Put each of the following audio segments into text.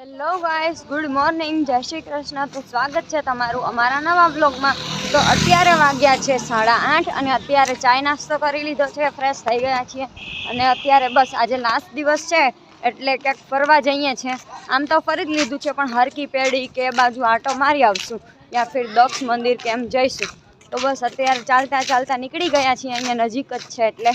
Hello guys good morning જય શ્રી કૃષ્ણ. તો સ્વાગત છે તમારું અમારા નવા બ્લોગમાં તો અત્યારે વાગ્યા છે સાડા આઠ અને અત્યારે ચાય નાસ્તો કરી લીધો છે. ફ્રેશ થઈ ગયા છીએ. અને અત્યારે બસ આજે લાસ્ટ દિવસ છે, એટલે ક્યાંક ફરવા જઈએ છીએ આમ તો ફરી જ લીધું છે, પણ હરકી પેઢી કે બાજુ આટો મારી આવશું. યા ફિર દક્ષ મંદિર કે એમ જઈશું. તો બસ અત્યારે ચાલતા ચાલતા નીકળી ગયા છીએ. અહીંયા નજીક જ છે, એટલે.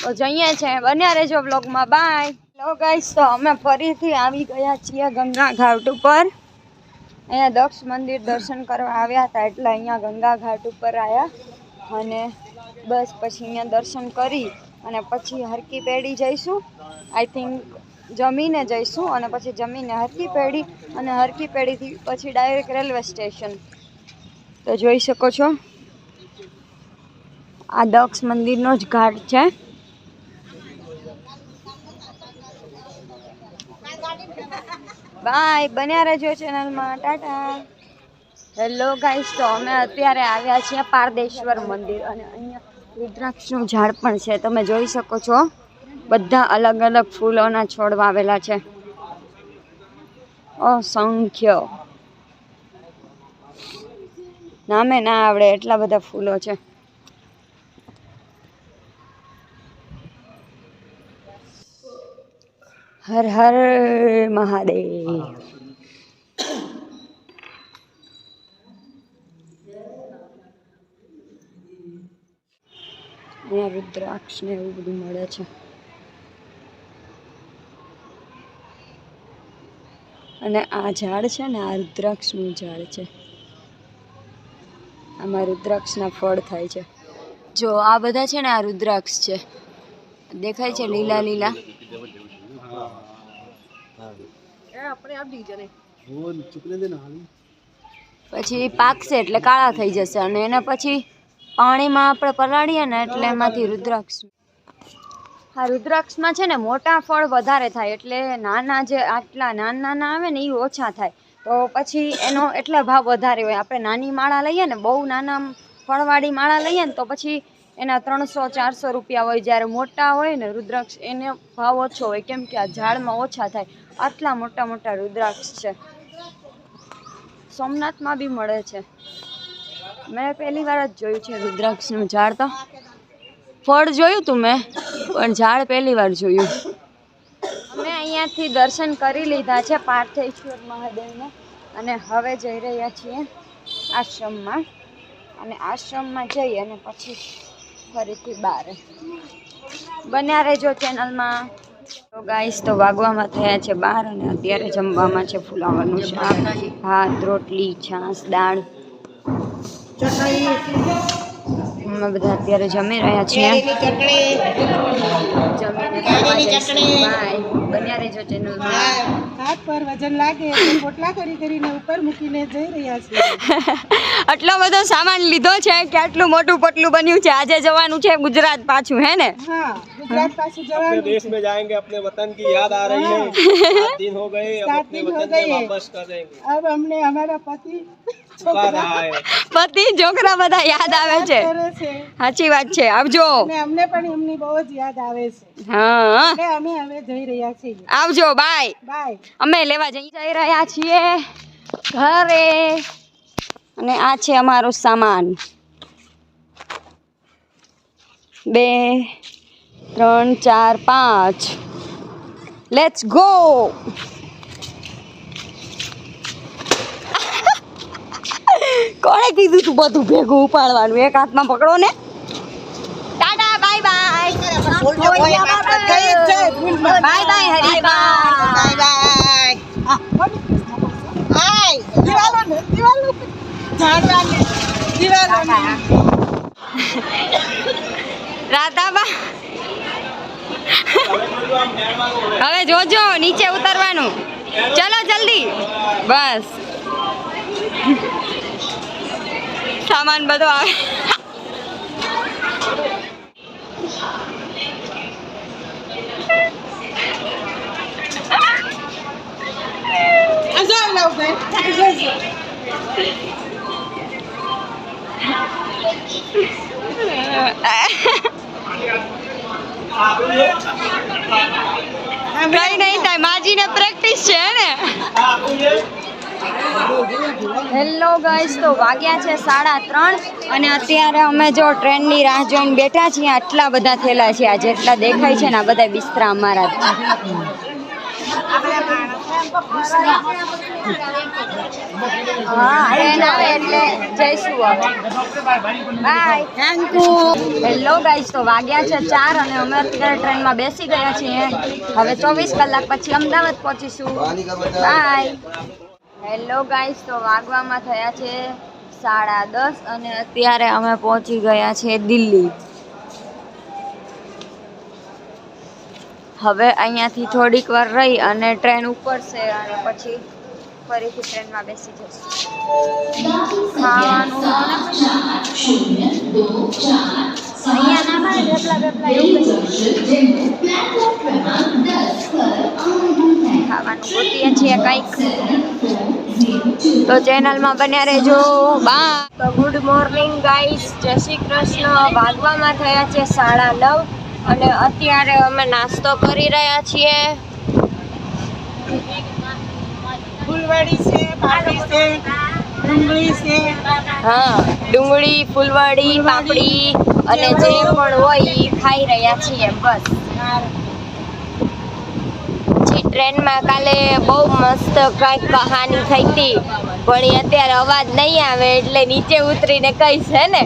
તો જઈએ છીએ બન્યા રહેજો બ્લોગમાં બાય હેલો ગાઈસ તો અમે ફરીથી આવી ગયા છીએ ગંગા ઘાટ ઉપર. અહીંયા દક્ષ મંદિર દર્શન કરવા આવ્યા હતા, એટલે અહીંયા ગંગા ઘાટ ઉપર આવ્યા અને બસ પછી અહીંયા દર્શન કરી અને પછી હરકી પેઢી જઈશું. આઈ થિંક જમીને જઈશું અને પછી જમીને હરકી પેઢી અને હરકી પેઢીથી પછી ડાયરેક્ટ રેલવે સ્ટેશન તો જોઈ શકો છો. આ દક્ષ મંદિરનો જ ઘાટ છે. બાય, બન્યા રહેજો ચેનલમાં. ટાટા. હેલો ગાઈસ તો અમે અત્યારે આવ્યા છીએ પારદેશ્વર મંદિર અને અહીંયા રુદ્રાક્ષનું ઝાડ પણ છે. તમે જોઈ શકો છો, બધા અલગ અલગ ફૂલોના છોડ વાવેલા છે. અસંખ્ય. નામે ના આવડે એટલા બધા ફૂલો છે. હર હર મહાદેવ. અહીંયા રુદ્રાક્ષ ને એવું બધું મળે છે. અને આ ઝાડ છે ને, આ રુદ્રાક્ષનું ઝાડ છે. આમાં રુદ્રાક્ષના ફળ થાય છે. જો આ બધા છે ને, આ રુદ્રાક્ષ છે. દેખાય છે લીલા લીલા. પછી પાકશે એટલે કાળા થઈ જશે અને એના પછી પાણીમાં આપણે પલાળીએ ને એટલે એમાંથી રુદ્રાક્ષ. હા રુદ્રાક્ષમાં છે ને મોટા ફળ વધારે થાય એટલે નાના જે આટલા નાના નાના આવે ને એ ઓછા થાય. તો પછી એનો એટલા ભાવ વધારે હોય. આપણે નાની માળા લઈએ ને બહુ નાના ફળવાળી માળા લઈએ ને તો પછી એના ત્રણસો ચારસો રૂપિયા હોય. જ્યારે મોટા હોય ને રુદ્રાક્ષ એને ભાવ ઓછો હોય. કેમ કે આ ઝાડમાં ઓછા થાય. આટલા મોટા મોટા રુદ્રાક્ષ છે. સોમનાથમાં બી મળે છે. મેં પહેલી વાર જ જોયું છે રુદ્રાક્ષનું ઝાડ તો. ફળ જોયું તું મેં, પણ ઝાડ પહેલી વાર જોયું. અમે અહીંયાથી દર્શન કરી લીધા છે પાર્થેશ્વર મહાદેવને, અને હવે જઈ રહ્યા છીએ આશ્રમમાં. અને આશ્રમમાં જઈ અને પછી ફરીથી બહાર બન્યા રહેજો ચેનલમાં. તો ગાઈસ તો વાગવામાં થયા છે બાર અને અત્યારે જમવામાં છે ફુલાવાનું શાક, ભાત, રોટલી છાશ દાળ. અમે બધા અત્યારે જમી રહ્યા છીએ જમીને ખાવા જઈશું. Bye. બન્યા રહેજો ચેનલમાં હાથ પર વજન લાગે તો પોટલા કરી કરીને ઉપર મૂકીને જઈ રહ્યા છીએ આટલો બધો સામાન લીધો છે કે આટલું મોટું પટલું બન્યું છે આજે જવાનું છે ગુજરાત પાછું હે ને હા ગુજરાત પાછું अपने જવાનું देश છે में जाएंगे अपने वतन की याद आ रही है सात दिन हो गए अब सात अपने दिन हो वतन में गए। वापस कर देंगे अब हमने हमारा पति पुकार रहा है પતિ છોકરા બધા યાદ આવે છે. સાચી વાત છે. આવજો અમને પણ એમની બહુ જ યાદ આવે છે. હા. અમે હવે જઈ રહ્યા છીએ. આવજો બાય. બાય. અમે લેવા જઈ જઈ રહ્યા છીએ ઘરે. અને આ છે અમારો સામાન. બે ત્રણ ચાર પાંચ. લેટ્સ ગો કોણે કીધું તું બધું ભેગું ઉપાડવાનું? એક હાથમાં પકડો ને. Tata bye bye. Bye bye. Radhaba. હવે જોજો નીચે ઉતરવાનું. ચલો જલ્દી. બસ. સામાન બધો આવે. કઈ નહીં થાય માજી ને પ્રેક્ટિસ છે ને? હેલો ગાઈસ તો વાગ્યા છે સાડા ત્રણ અને અત્યારે અમે જો ટ્રેનની રાહ જોઈને બેઠા છીએ, આટલા બધા થયેલા છે, આ જેટલા દેખાય છે ને, આ બધા બિસ્તરા અમારા. હા એટલે જઈશું બાય થેન્ક હેલો ગાઈસ તો વાગ્યા છે ચાર અને અમે અત્યારે ટ્રેનમાં બેસી ગયા છીએ. હવે ચોવીસ કલાક પછી અમદાવાદ પહોંચીશું. બાય હેલો ગાઈસ તો વાગવામાં થયા છે સાડા દસ અને અત્યારે અમે પહોંચી ગયા છે દિલ્હી. હવે અહીંયાથી થોડીક વાર રહી અને ટ્રેન ઉપડશે અને પછી ફરીથી ટ્રેનમાં બેસી જશે ખાવાનું. ખાવાનું ગોતીએ છીએ કંઈક. તો ચેનલમાં બન્યા રહેજો. બા તો ગુડ મોર્નિંગ ગાઈસ. જય શ્રી કૃષ્ણ. વાગવામાં થયા છે સાડા નવ અને અત્યારે અમે નાસ્તો કરી રહ્યા છીએ. ફૂલવાડી છે પાપડી છે ડુંગળી છે. હા ડુંગળી ફૂલવાડી પાપડી અને જે પણ હોય એ ખાઈ રહ્યા છીએ બસ. પછી ટ્રેનમાં કાલે બહુ મસ્ત કંઈક કહાની થઈ હતી. પણ એ અત્યારે અવાજ નહીં આવે એટલે નીચે ઉતરીને કહીશ હે ને?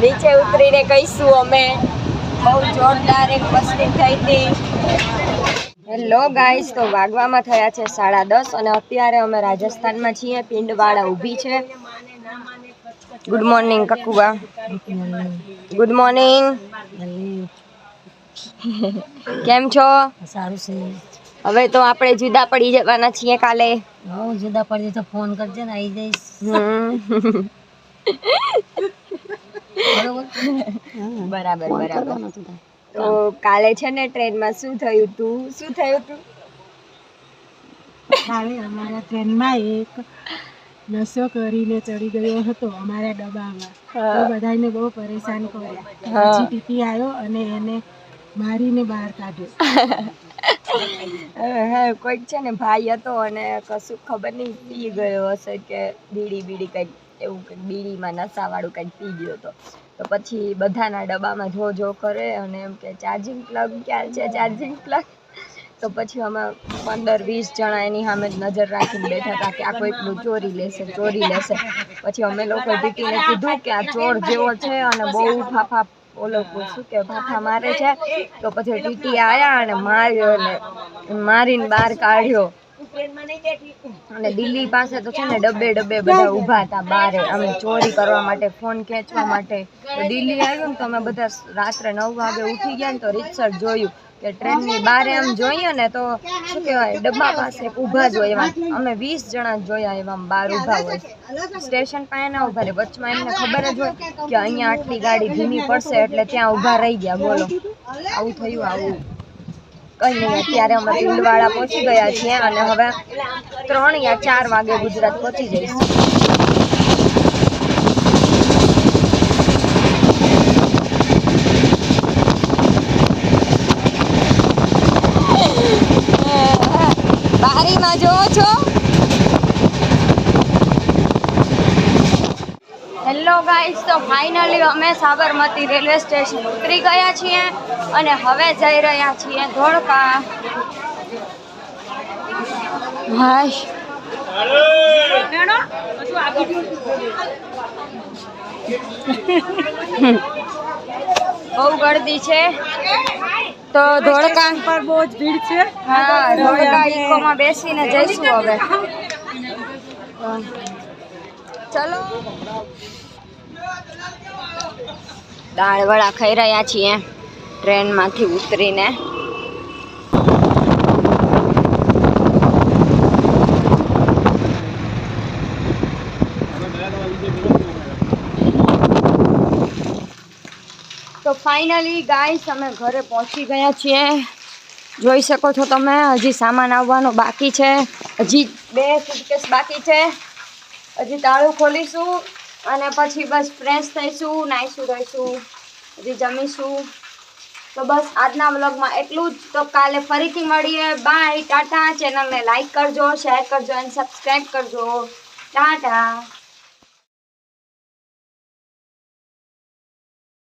નીચે ઉતરીને કહીશું અમે. બહુ જોરદાર એક મસ્તી થઈ હતી. હેલો ગાઈસ તો વાગવામાં થયા છે સાડા દસ અને અત્યારે અમે રાજસ્થાનમાં છીએ પિંડવાળા ઊભી છે. Good morning Kakuba. Good morning કેમ છો? સારું છે. હવે તો આપણે જુદા પડી જવાના છીએ કાલે. હું જુદા પડી તો ફોન કરજે ને આવી જઈશ. બરાબર બરાબર. તું કાલે છે ને ટ્રેનમાં શું થયું તું? શું થયું તું? કાલે અમારા ટ્રેનમાં એક નશો કરીને ચડી ગયો હતો અમારા ડબ્બામાં. તો બધાને બહુ પરેશાન કર્યા. પછી ટીટી આવ્યો અને એને મારીને બહાર કાઢ્યો. હા, કોઈક છે ને ભાઈ હતો અને કશું ખબર નહીં પી ગયો હશે કે બીડી બીડી કંઈક એવું કંઈક બીડીમાં નશાવાળું કંઈક પી ગયો હતો. તો પછી બધાના ડબ્બામાં જો જો કરે અને એમ કે ચાર્જિંગ પ્લગ ક્યાં છે ચાર્જિંગ પ્લગ તો પછી અમે પંદર વીસ જણા એની સામે જ નજર રાખીને બેઠા હતા કે આ કોઈકનું ચોરી લેશે ચોરી લેશે. પછી અમે લોકો ટીટીને કીધું કે આ ચોર જેવો છે અને બહુ ફાફા ઓલો શું કે ફાફા મારે છે. તો પછી ટીટી આવ્યા અને માર્યો ને મારીને બહાર કાઢ્યો. અને દિલ્હી પાસે તો છે ને ડબ્બે ડબ્બે બધા ઊભા હતા બારે. અમે ચોરી કરવા માટે ફોન ખેંચવા માટે. દિલ્હી આવ્યું ને તો અમે બધા રાત્રે નવ વાગે ઉઠી ગયા ને તો રીતસર જોયું. કે ટ્રેનની બારે આમ જોઈએ ને તો શું કહેવાય, ડબ્બા પાસે ઊભા જ હોય એવા અમે વીસ જણા જોયા એવા બહાર ઊભા હોય. સ્ટેશન પાસે ના ઊભા રહે વચમાં એમને ખબર જ હોય કે અહીંયા આટલી ગાડી ધીમી પડશે એટલે ત્યાં ઊભા રહી ગયા, બોલો. આવું થયું, આવું. કઈ નહીં અત્યારે અમે ભીલવાડા પહોંચી ગયા છીએ અને હવે ત્રણ યા ચાર વાગે ગુજરાત પહોંચી જઈશું. બારીમાં જોવો છો. હેલો ગાઈસ તો ફાઇનલી અમે સાબરમતી રેલવે સ્ટેશન ઉતરી ગયા છીએ અને હવે જઈ રહ્યા છીએ ધોળકા. હાશ. બહુ ગળદી છે. તો ધોળકા પર બહુ જ ભીડ છે. હા ધોળકા ઇકોમાં બેસીને જઈશું હવે. ચલો. દાળ વડા ખાઈ રહ્યા છીએ ટ્રેનમાંથી ઉતરીને તો ફાઇનલી ગાઈસ અમે ઘરે પહોંચી ગયા છીએ. જોઈ શકો છો તમે, હજી સામાન આવવાનો બાકી છે. હજી બે સુટકેસ બાકી છે. હજી તાળું ખોલીશું અને પછી બસ ફ્રેશ થઈશું નાહીશું રહીશું હજી જમીશું. તો બસ આજના વ્લોગમાં એટલું જ. તો કાલે ફરીથી મળીએ. બાય ટાટા ચેનલને લાઇક કરજો શેર કરજો અને સબસ્ક્રાઈબ કરજો. ટાટા